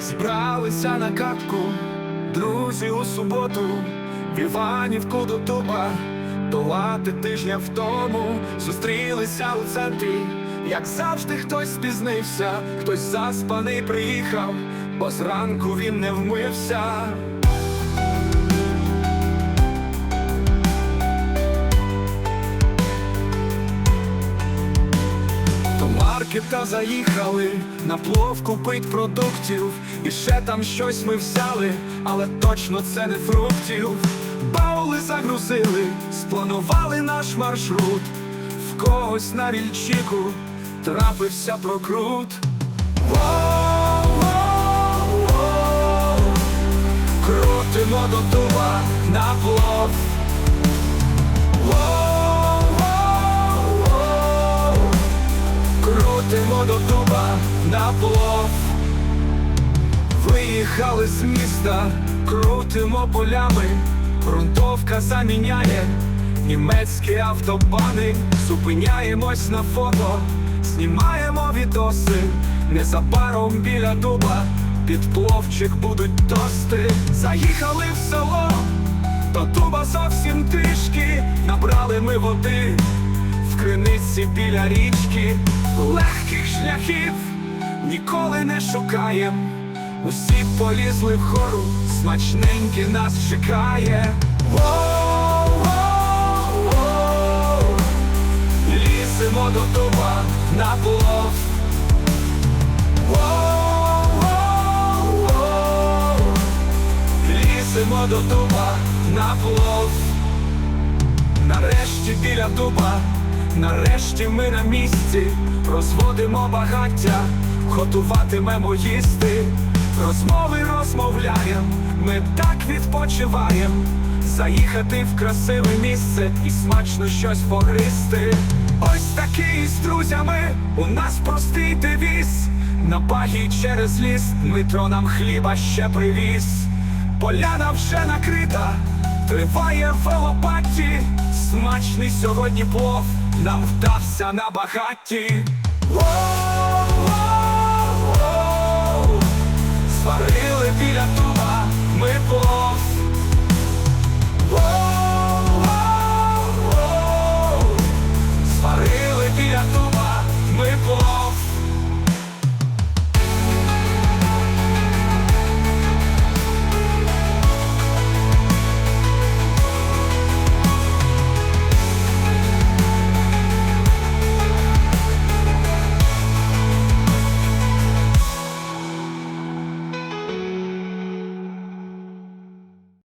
Зібралися на катку, друзі у суботу, в Іванівку до туба, долати тижня в тому, зустрілися у центрі, як завжди, хтось спізнився, хтось заспаний приїхав, бо зранку він не вмився. До маркета заїхали, на плов купить продуктів, і ще там щось ми взяли, але точно це не фруктів. Баули загрузили, спланували наш маршрут, в когось на рільчику трапився прокрут. Воу-воу-воу, Крутимо до туба на плов. Крутимо до дуба на плов. Виїхали з міста, крутимо полями, грунтовка заміняє німецькі автобани, зупиняємось на фото, знімаємо відоси, незабаром біля дуба, під пловчик будуть тости, заїхали в село, до дуба зовсім трішки, набрали ми води в криниці біля річки, легких шляхів ніколи не шукаєм. Усі полізли вгору, смачненьке нас чекає. До дуба на плов. Нарешті біля дуба, нарешті ми на місці, розводимо багаття, готуватимемо їсти, розмови розмовляєм, ми так відпочиваєм, заїхати в красиве місце і смачно щось погристи. Ось такий з друзями у нас простий девіз. На багі через ліс Дмитро нам хліба ще привіз. Поляна вже накрита, триває велопатті, смачний сьогодні плов, нам вдався на багатті. Воу!